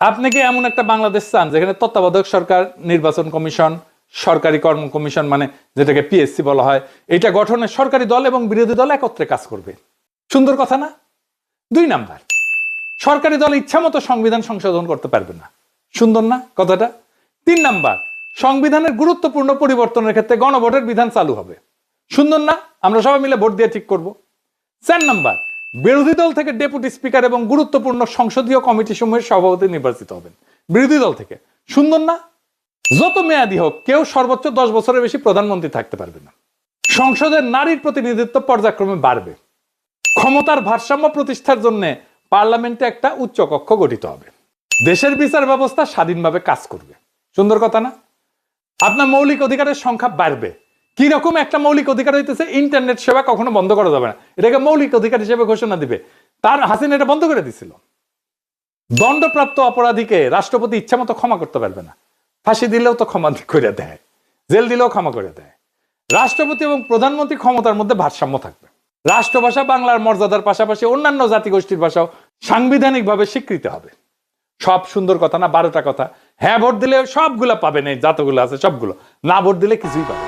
আপনি কি এমন একটা বাংলাদেশ চান যেখানে তত্ত্বাবধায়ক সরকার, নির্বাচন কমিশন, সরকারি কর্ম কমিশন মানে যেটাকে পিএসসি বলা হয় এটা গঠনে সরকারি দল এবং বিরোধী দল একত্রে কাজ করবে? সুন্দর কথা না? দুই নাম্বার, সরকারি দল ইচ্ছা মতো সংবিধান সংশোধন করতে পারবে না। সুন্দর না কথাটা? তিন নাম্বার, সংবিধানের গুরুত্বপূর্ণ পরিবর্তনের ক্ষেত্রে গণভোটের বিধান চালু হবে। সুন্দর না? আমরা সবাই মিলে ভোট দিয়ে ঠিক করব। চার নাম্বার বিরোধী দল থেকে ডেপুটি স্পিকার এবং গুরুত্বপূর্ণ সংসদীয় কমিটি সমূহের সভাপতি নির্বাচিত হবেন। বিরোধী দল থেকে। সুন্দর না? যত মেয়াদি হোক, কেউ সর্বোচ্চ দশ বছরের বেশি প্রধানমন্ত্রী থাকতে পারবে না। সংসদের নারীর প্রতিনিধিত্ব পর্যায়ক্রমে বাড়বে। ক্ষমতার ভারসাম্য প্রতিষ্ঠার জন্য পার্লামেন্টে একটা উচ্চ কক্ষ গঠিত হবে। দেশের বিচার ব্যবস্থা স্বাধীনভাবে কাজ করবে। সুন্দর কথা না? আপনার মৌলিক অধিকারের সংখ্যা বাড়বে। কি রকম একটা মৌলিক অধিকার হইতেছে ইন্টারনেট সেবা কখনো বন্ধ করা যাবে না। এটাকে মৌলিক অধিকার হিসেবে ঘোষণা দিবে। তার হাসিনা এটা বন্ধ করে দিছিল। দণ্ডপ্রাপ্ত অপরাধীকে রাষ্ট্রপতি ইচ্ছা মতো ক্ষমা করতে পারবে না। ফাঁসি দিলেও তো ক্ষমা করে দেয়। জেল দিলেও ক্ষমা করে দেয়। রাষ্ট্রপতি এবং প্রধানমন্ত্রী ক্ষমতার মধ্যে ভারসাম্য থাকবে। রাষ্ট্রভাষা বাংলার মর্যাদার পাশাপাশি অন্যান্য জাতিগোষ্ঠীর ভাষাও সাংবিধানিকভাবে স্বীকৃত হবে। সব সুন্দর কথা না, বারোটা কথা। হ্যাঁ ভোট দিলে সবগুলা পাবেন, এই যতগুলো আছে, সবগুলো। না ভোট দিলে কিছুই পাবেন না।